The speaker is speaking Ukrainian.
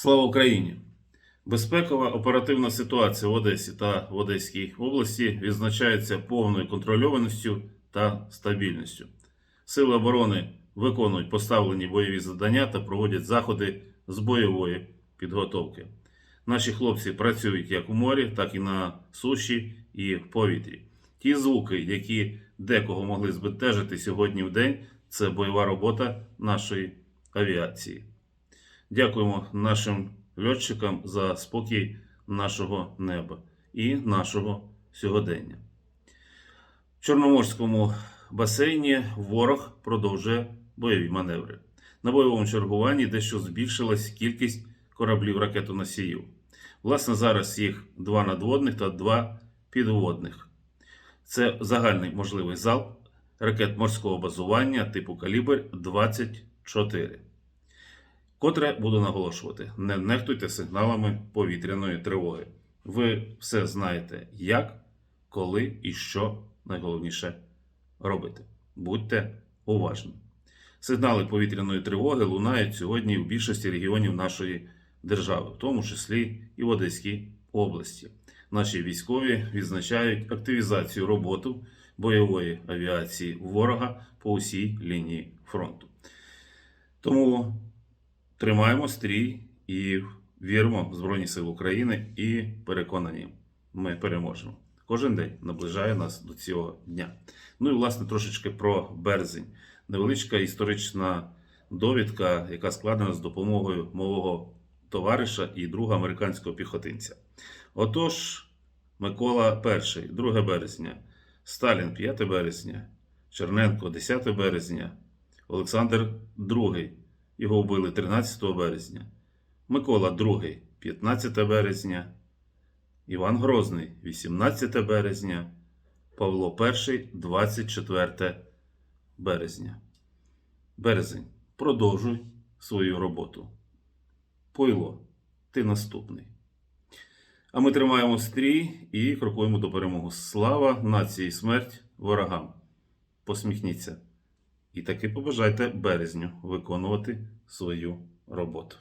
Слава Україні! Безпекова оперативна ситуація в Одесі та в Одеській області відзначається повною контрольованістю та стабільністю. Сили оборони виконують поставлені бойові завдання та проводять заходи з бойової підготовки. Наші хлопці працюють як у морі, так і на суші і в повітрі. Ті звуки, які декого могли збентежити сьогодні в день, це бойова робота нашої авіації. Дякуємо нашим льотчикам за спокій нашого неба і нашого сьогодення. В Чорноморському басейні ворог продовжує бойові маневри. На бойовому чергуванні дещо збільшилась кількість кораблів ракетоносіїв. Власне, зараз їх два надводних та два підводних. Це загальний можливий залп ракет морського базування типу калібр 24. Котре буду наголошувати: не нехтуйте сигналами повітряної тривоги. Ви все знаєте, як, коли і що найголовніше робити. Будьте уважні. Сигнали повітряної тривоги лунають сьогодні в більшості регіонів нашої держави, в тому числі і в Одеській області. Наші військові відзначають активізацію роботи бойової авіації ворога по усій лінії фронту. Тому тримаємо стрій і віримо в Збройні Сили України і переконані, ми переможемо. Кожен день наближає нас до цього дня. Ну і власне трошечки про березень. Невеличка історична довідка, яка складена з допомогою мого товариша і друга американського піхотинця. Отож, Микола І, 2 березня, Сталін 5 березня, Черненко 10 березня, Олександр II, його вбили 13 березня, Микола II 15 березня, Іван Грозний 18 березня, Павло І 24 березня. Березень, продовжуй свою роботу. Пойло, ти наступний. А ми тримаємо стрій і крокуємо до перемоги. Слава нації, смерть ворогам. Посміхніться. І таки побажайте березню виконувати свою роботу.